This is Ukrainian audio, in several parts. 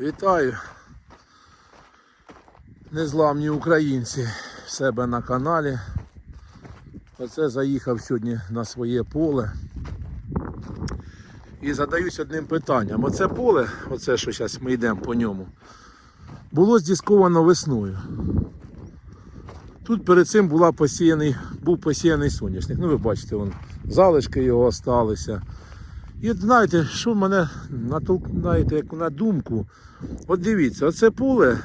Вітаю. Незламні українці в себе на каналі. Оце заїхав сьогодні на своє поле. І задаюсь одним питанням. Оце поле, оце що зараз ми йдемо по ньому, було здісковано весною. Тут перед цим була посіяний, був посіяний соняшник. Ну ви бачите, вон, залишки його осталися. І знаєте, що мене натолкнаєте як на думку. От дивіться, оце поле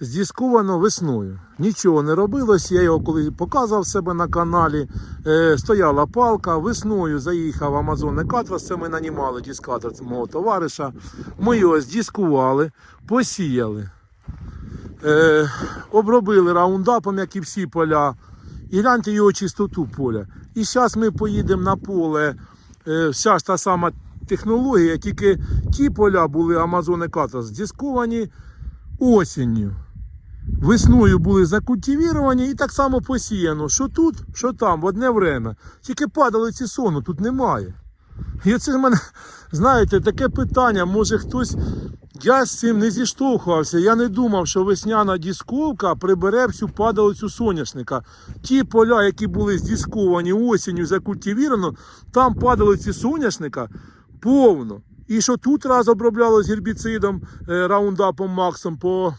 здісковано весною. Нічого не робилось. Я його коли показував себе на каналі. Е, стояла палка, весною заїхав Амазон Екатрос, це ми нанімали дискатор мого товариша. Ми його здіскували, посіяли. Е, обробили раундапом, як і всі поля. І гляньте його чистоту поля. І зараз ми поїдемо на поле. Е, вся ж та сама технологія, тільки ті поля були Амазони Катас здісковані осінню. Весною були закультивіровані і так само посіяно. Що тут, що там, в одне время. Тільки падали ці сону, тут немає. І оце в мене, знаєте, таке питання, може хтось. Я з цим не зіштовхувався. Я не думав, що весняна дісковка прибере всю падалицю соняшника. Ті поля, які були здісковані осінню, закультивірано, там падалиці соняшника повно. І що тут раз оброблялось гербіцидом, е, раундапом Максом по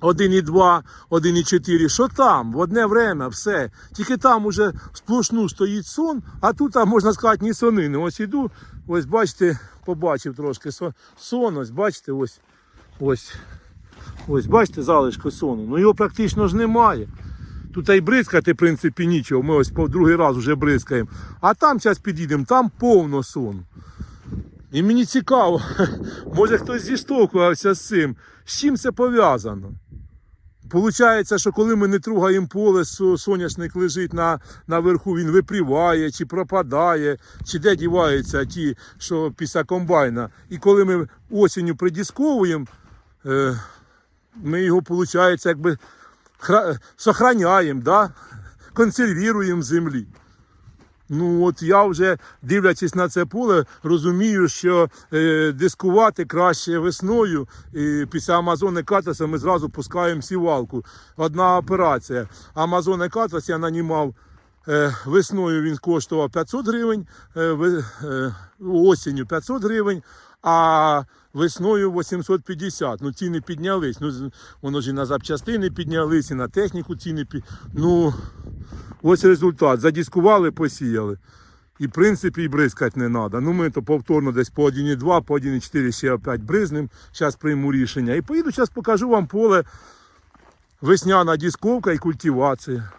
1,2, 1,4, що там, в одне время, все. Тільки там уже сплошну стоїть сон, а тут, можна сказати, ні сонини. Ось іду, ось бачите, побачив трошки сон, ось бачите, ось, ось, ось, бачите, залишки сону. Ну його практично ж немає. Тут і бризкати, в принципі, нічого. Ми ось по другий раз вже бризкаємо. А там зараз підійдемо, там повно сону. І мені цікаво, може хтось зіштовхувався з цим. З чим це пов'язано? Получається, що коли ми не тругаємо поле, соняшник лежить на, наверху, він випріває, чи пропадає, чи де діваються ті, що після комбайна. І коли ми осінню придісковуємо, е, ми його, виходить, якби сохраняємо, да? консервіруємо в землі. Ну от я вже дивлячись на це поле, розумію, що е, дискувати краще весною. І після Амазони Катаса ми зразу пускаємо сівалку. Одна операція. Амазони Катас я нанімав е, весною. Він коштував 500 гривень, е, е, осінню 500 гривень. А весною 850. Ну ціни піднялись. Ну воно ж і на запчастини піднялись, і на техніку ціни під... Ну ось результат. Задіскували, посіяли. І в принципі і бризкати не треба. Ну ми то повторно десь по 1,2, по 1,4 ще опять бризнем. Зараз прийму рішення. І поїду, зараз покажу вам поле весняна дісковка і культивація.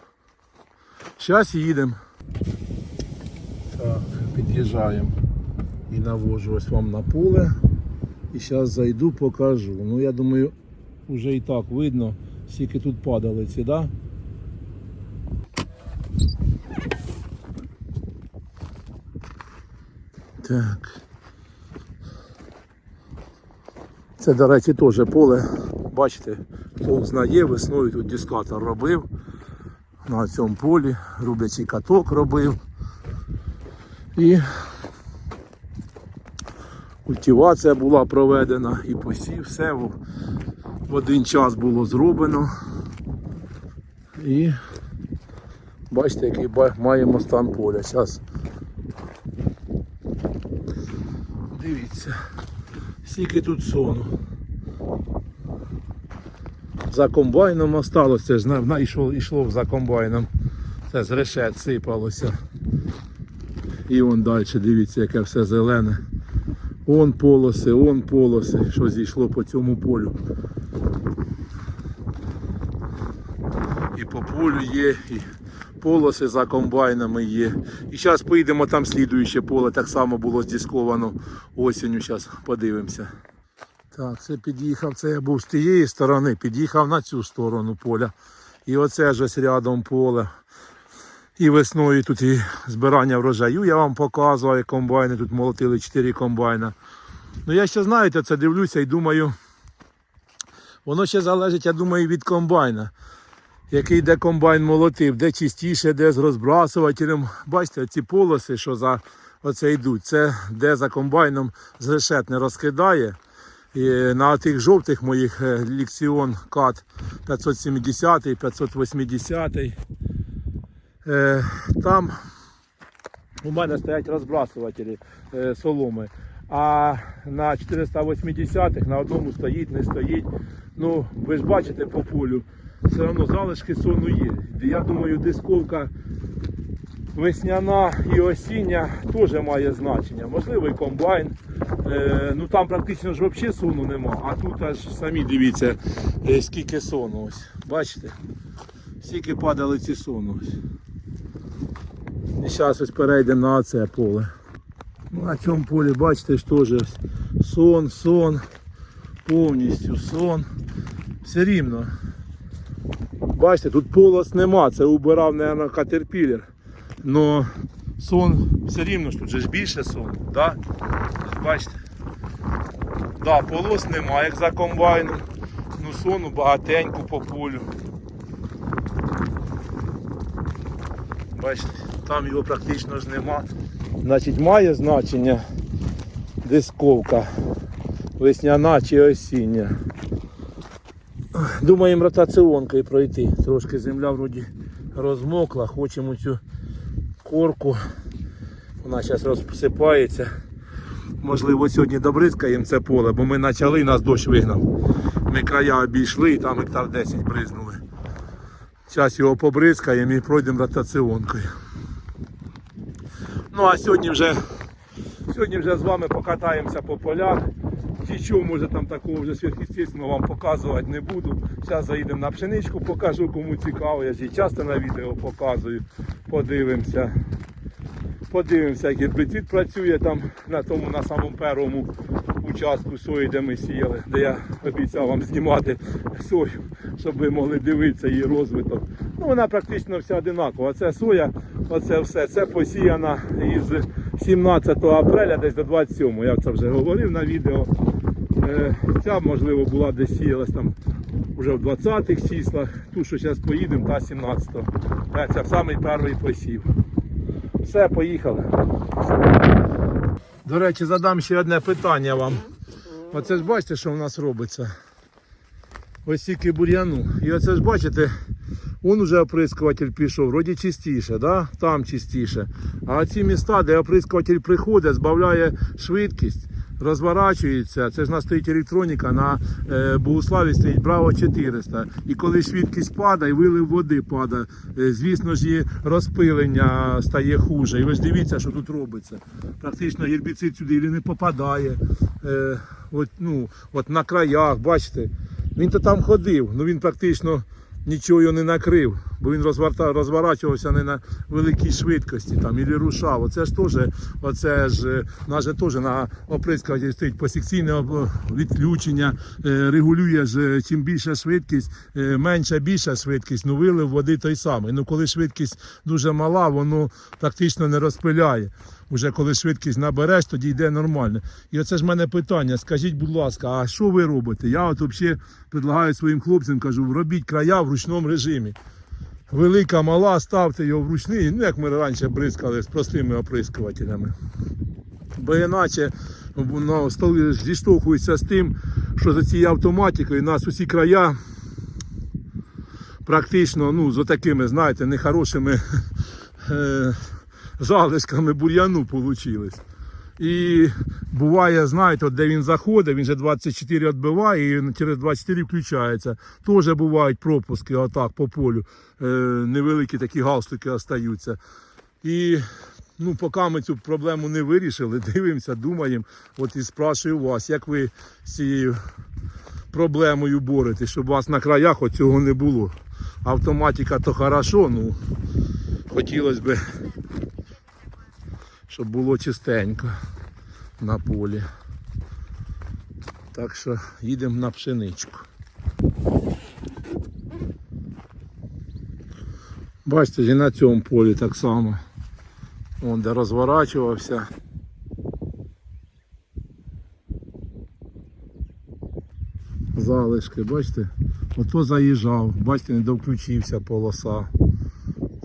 Зараз їдемо. Так, під'їжджаємо і навожу ось вам на поле. І зараз зайду, покажу. Ну я думаю, вже і так видно, скільки тут падалиці, да? Так. Це, до речі, теж поле. Бачите, хто знає, весною тут дискатор робив. На цьому полі рублячий каток робив. І культивація була проведена і посів, все в один час було зроблено. І бачите, який маємо стан поля. Зараз дивіться, скільки тут сону. За комбайном на, йшло, йшло за комбайном. Це з решет сипалося. І вон далі, дивіться, яке все зелене. Он полоси, он полоси, що зійшло по цьому полю. І по полю є, і полоси за комбайнами є. І зараз поїдемо там слідуюче поле, так само було здісковано осінню. Зараз подивимося. Так, це під'їхав, це я був з тієї сторони, під'їхав на цю сторону поля. І оце ж ось рядом поле. І весною тут і збирання врожаю я вам показував, як комбайни, тут молотили 4 комбайна. Ну я ще, знаєте, це дивлюся і думаю, воно ще залежить, я думаю, від комбайна. Який де комбайн молотив, де чистіше, де з розбрасувателем. Бачите, ці полоси, що за оце йдуть, це де за комбайном з решет не розкидає. І на тих жовтих моїх е, Ліксіон Кат 570, 580. Е, Там у мене стоять розбрасувателі е, соломи. А на 480-х на одному стоїть, не стоїть. Ну, ви ж бачите по полю, все одно залишки сону є. Я думаю, дисковка весняна і осіння теж має значення. Можливо, і комбайн. Е, ну там практично ж взагалі сону нема, а тут аж самі дивіться, е, скільки сону. Ось. Бачите? Скільки падали ці сону. Ось. І зараз ось перейдемо на це поле. Ну, На цьому полі, бачите, ж теж сон, сон, повністю сон. Все рівно. Бачите, тут полос нема, це убирав, мабуть, катерпілер. Но сон все рівно ж тут же ж більше сон, да? Бачите? Да, полос нема, як за комбайном. Ну сону багатенько по полю. Бачите, там його практично ж нема. Значить, має значення дисковка весняна чи осіння. Думаємо ротаціонкою пройти. Трошки земля вроді розмокла, хочемо цю корку. Вона зараз розсипається. Можливо, сьогодні добризкаємо це поле, бо ми почали, нас дощ вигнав. Ми края обійшли і там гектар 10 бризнули. Зараз його побризкаємо і пройдемо ротаціонкою. Ну а сьогодні вже, сьогодні вже з вами покатаємося по полях. Нічого може там такого вже сверхъестественного вам показувати не буду. Зараз заїдемо на пшеничку, покажу кому цікаво. Я ж її часто на відео показую. Подивимося. Подивимося, як гербіцид працює там на тому на самому першому участку сої, де ми сіяли, де я обіцяв вам знімати сою, щоб ви могли дивитися її розвиток. Ну вона практично вся одинакова. Це соя, оце все. Це посіяна із 17 апреля десь до 27. Я це вже говорив на відео. Е, Ця можливо була десь сіялась там вже в 20-х числах. Ту, що зараз поїдемо, та 17-го. Це самий перший посів. Все, поїхали. До речі, задам ще одне питання вам. Оце ж бачите, що в нас робиться. Ось тільки бур'яну. І оце ж бачите, он уже оприскуватель пішов, вроді чистіше, да? там чистіше. А ці міста, де оприскуватель приходить, збавляє швидкість, розворачується. Це ж нас стоїть електроніка, на е, Богуславі стоїть Браво 400. І коли швидкість падає, вилив води падає, е, звісно ж, і розпилення стає хуже. І ви ж дивіться, що тут робиться. Практично гербіцид сюди не попадає. Е, от, ну, от на краях, бачите. Він то там ходив, ну він практично нічого не накрив, бо він розверта, розворачувався не на великій швидкості там, і рушав. Оце ж теж, оце ж, е, нас же теж на оприскувачі стоїть посекційне відключення, е, регулює ж, е, чим більша швидкість, менша більша швидкість, ну вилив води той самий. Ну коли швидкість дуже мала, воно практично не розпиляє. Уже коли швидкість набереш, тоді йде нормально. І оце ж в мене питання. Скажіть, будь ласка, а що ви робите? Я от взагалі предлагаю своїм хлопцям, кажу, робіть края в ручному режимі. Велика, мала, ставте його в ручний, ну як ми раніше бризкали з простими оприскувателями. Бо іначе ну, зіштовхуються з тим, що за цією автоматикою нас усі края практично ну, з отакими, знаєте, нехорошими е, залишками бур'яну получились. І буває, знаєте, от де він заходить, він же 24 відбиває і через 24 включається. Теж бувають пропуски отак по полю. Е, невеликі такі галстуки остаються. І ну, поки ми цю проблему не вирішили, дивимося, думаємо. От і спрашую вас, як ви з цією проблемою боретесь, щоб у вас на краях цього не було. Автоматика то хорошо, ну хотілося б, щоб було чистенько на полі. Так що їдемо на пшеничку. Бачите, і на цьому полі так само. Вон де розворачувався. Залишки, бачите? Ото заїжджав, бачите, не довключився полоса.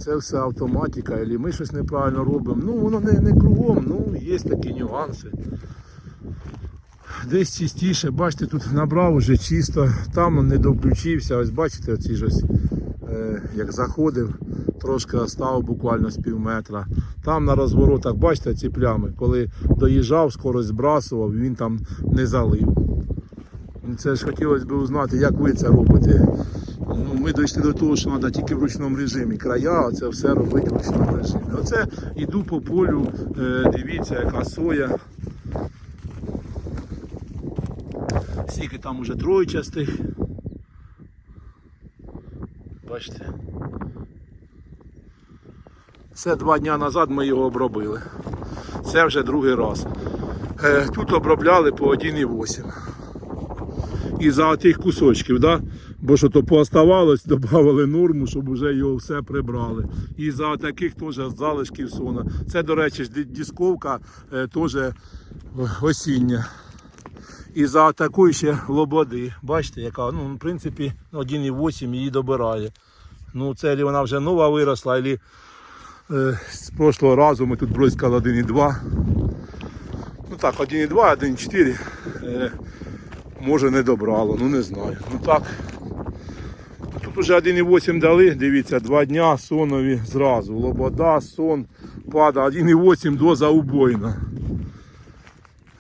Це все автоматика, або ми щось неправильно робимо. Ну, воно не, не кругом, ну, є такі нюанси. десь чистіше, бачите, тут набрав уже чисто, там не довключився. Ось бачите, оці ж е, як заходив, трошки остав буквально з пів метра. Там на розворотах, бачите, ці плями, коли доїжджав, скорость збрасував, він там не залив. Це ж хотілося б узнати, як ви це робите. Ну, ми дійшли до того, що треба тільки в ручному режимі. Края, це все робити в ручному режимі. Оце йду по полю, е, дивіться, яка соя. Скільки там уже тройчастих. Бачите. Це два дні назад ми його обробили. Це вже другий раз. Е, Тут обробляли по 1,8. І за тих кусочків, да? Бо що то пооставалось, додавали норму, щоб вже його все прибрали. І за таких теж залишків сона. Це, до речі, дисковка е, теж е, осіння. І за такої ще лободи. Бачите, яка, ну, в принципі, 1,8 її добирає. Ну, це лі вона вже нова виросла, або е, з прошлого разу ми тут бризкали 1,2. Ну так, 1,2, 1,4. Е, може не добрало, ну не знаю. Ну так. Тут уже 1,8 дали, дивіться, два дня сонові зразу. Лобода, сон, пада, 1,8 доза убойна.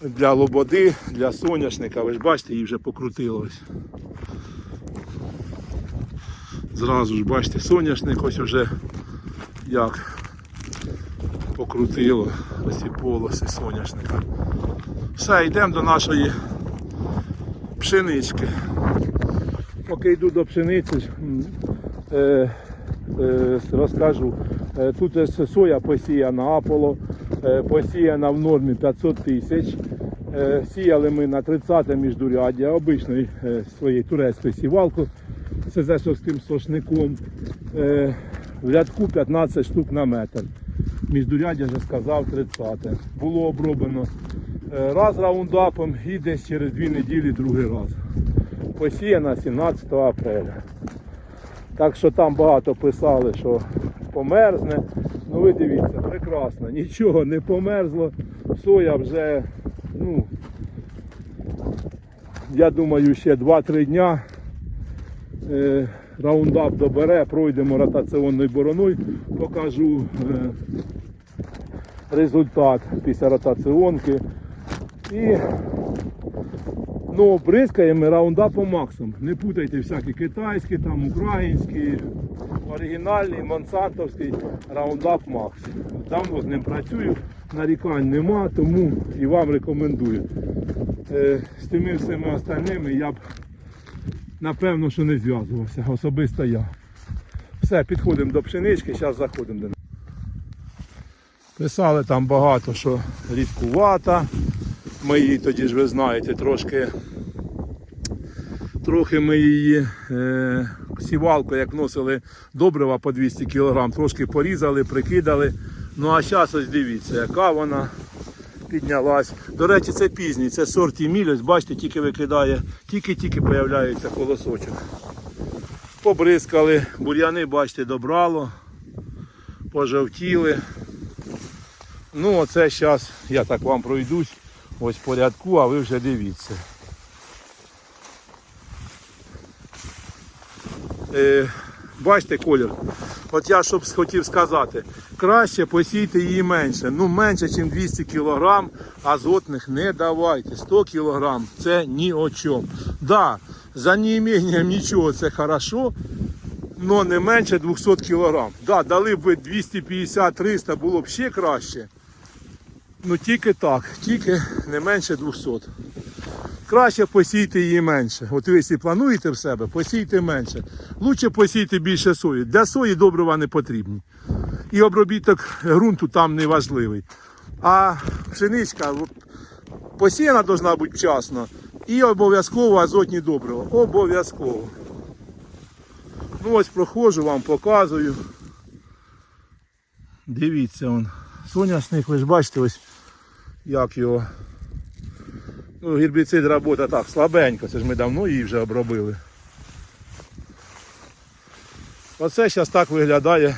Для лободи, для соняшника, ви ж бачите, її вже покрутилось. Зразу ж бачите, соняшник ось уже як покрутило ось ці полоси соняшника. Все, йдемо до нашої пшенички. Поки йду до пшениці, розкажу. Е, Тут соя посіяна, аполо е, посіяна в нормі 500 тисяч. Е, Сіяли ми на 30 міждуряддя обичною е, своєю турецькою сівалкою з зесовським сошником. Е, В рядку 15 штук на метр. Міждуряддя вже сказав 30-те. Було оброблено е, раз раундапом і десь через дві неділі другий раз. Посіяна 17 апреля. Так що там багато писали, що померзне. Ну ви дивіться, прекрасно, нічого не померзло. Соя вже, ну, я думаю, ще 2-3 дня е, раундап добере, пройдемо ротаційною бороною, покажу е, результат після ротаціонки. І Ну, бризкаємо раундапом максимум. Не путайте всякі китайські, там українські, оригінальний, монсантовський раундап Макс. Давно з ним працюю, нарікань нема, тому і вам рекомендую. Е, з тими всіма остальними я б напевно, що не зв'язувався, особисто я. Все, підходимо до пшенички, зараз заходимо до неї. Писали там багато, що рідкувата. Ми її тоді ж ви знаєте, трошки трохи ми її е, сівалку, як носили добрива по 200 кг, трошки порізали, прикидали. Ну а зараз ось дивіться, яка вона піднялась. До речі, це пізній, це сорт Еміль, ось бачите, тільки викидає, тільки-тільки появляється колосочок. Побризкали, бур'яни, бачите, добрало, пожовтіли. Ну, оце зараз я так вам пройдусь ось по рядку, а ви вже дивіться. Е, бачите колір? От я щоб хотів сказати, краще посійте її менше. Ну менше, ніж 200 кг азотних не давайте. 100 кг це ні о чому. Да, за неімінням нічого це хорошо, але не менше 200 кг. Да, дали б ви 250-300, було б ще краще. Ну тільки так, тільки не менше 200. Краще посійте її менше. От ви якщо плануєте в себе, посійте менше. Лучше посійте більше сої. Для сої добрива не потрібні. І обробіток ґрунту там не важливий. А пшеничка посіяна повинна бути вчасно. І обов'язково азотні добрива. Обов'язково. Ну ось проходжу, вам показую. Дивіться он. Соняшник, ви ж бачите, ось як його. Ну, гербіцид робота так, слабенько, це ж ми давно її вже обробили. Оце зараз так виглядає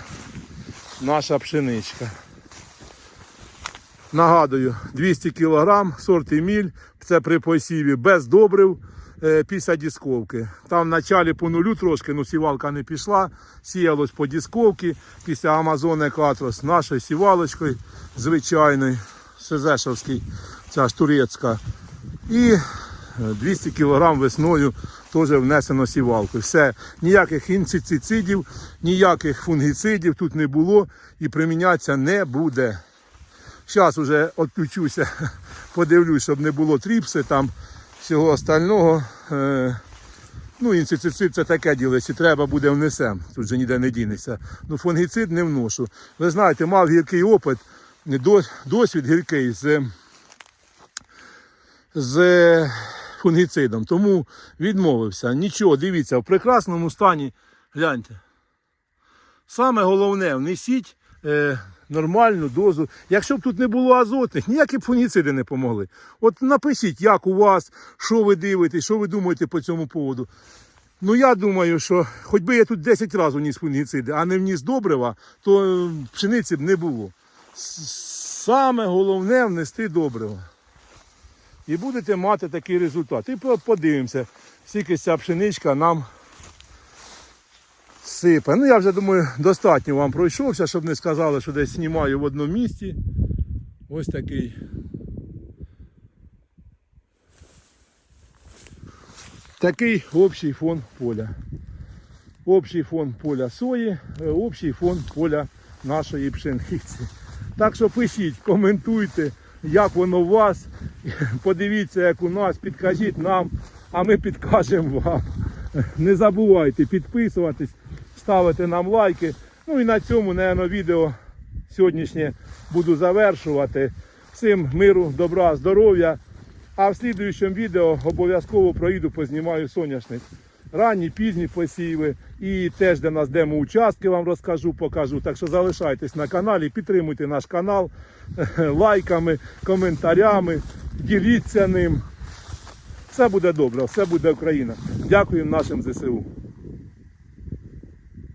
наша пшеничка. Нагадую, 200 кг, сорт Еміль, це при посіві без добрив е, після дісковки. Там в началі по нулю трошки, ну сівалка не пішла, сіялось по дісковці після Амазони Катрос нашою сівалочкою звичайною, Сезешовський, ця ж турецька. І е, 200 кг весною теж внесено сівалкою. Все, ніяких інсектицидів, ніяких фунгіцидів тут не було і примінятися не буде. Зараз вже відключуся, подивлюсь, щоб не було тріпси там, всього остального. Е, ну, інсектицид це таке діло, якщо треба буде внесем, тут же ніде не дінеться. Ну, фунгіцид не вношу. Ви знаєте, мав гіркий опит, досвід гіркий з, з фунгіцидом, тому відмовився. Нічого, дивіться, в прекрасному стані, гляньте. Саме головне, внесіть е, нормальну дозу. Якщо б тут не було азотних, ніякі б фунгіциди не помогли. От напишіть, як у вас, що ви дивитесь, що ви думаєте по цьому поводу. Ну я думаю, що хоч би я тут 10 разів вніс фунгіциди, а не вніс добрива, то е, пшениці б не було. Саме головне внести добрива. І будете мати такий результат. І по- подивимося, скільки ця пшеничка нам сипе. Ну я вже думаю, достатньо вам пройшовся, щоб не сказали, що десь знімаю в одному місці. Ось такий. Такий общий фон поля. Общий фон поля сої, е, общий фон поля нашої пшениці. Так що пишіть, коментуйте, як воно у вас. Подивіться, як у нас, підкажіть нам, а ми підкажемо вам. Не забувайте підписуватись, ставити нам лайки. Ну і на цьому, напевно, відео сьогоднішнє буду завершувати. Всім миру, добра, здоров'я. А в слідуючому відео обов'язково проїду, познімаю соняшник. Ранні, пізні посіви і теж де нас демо участки вам розкажу, покажу. Так що залишайтесь на каналі, підтримуйте наш канал лайками, коментарями, діліться ним. Все буде добре, все буде Україна. Дякую нашим ЗСУ.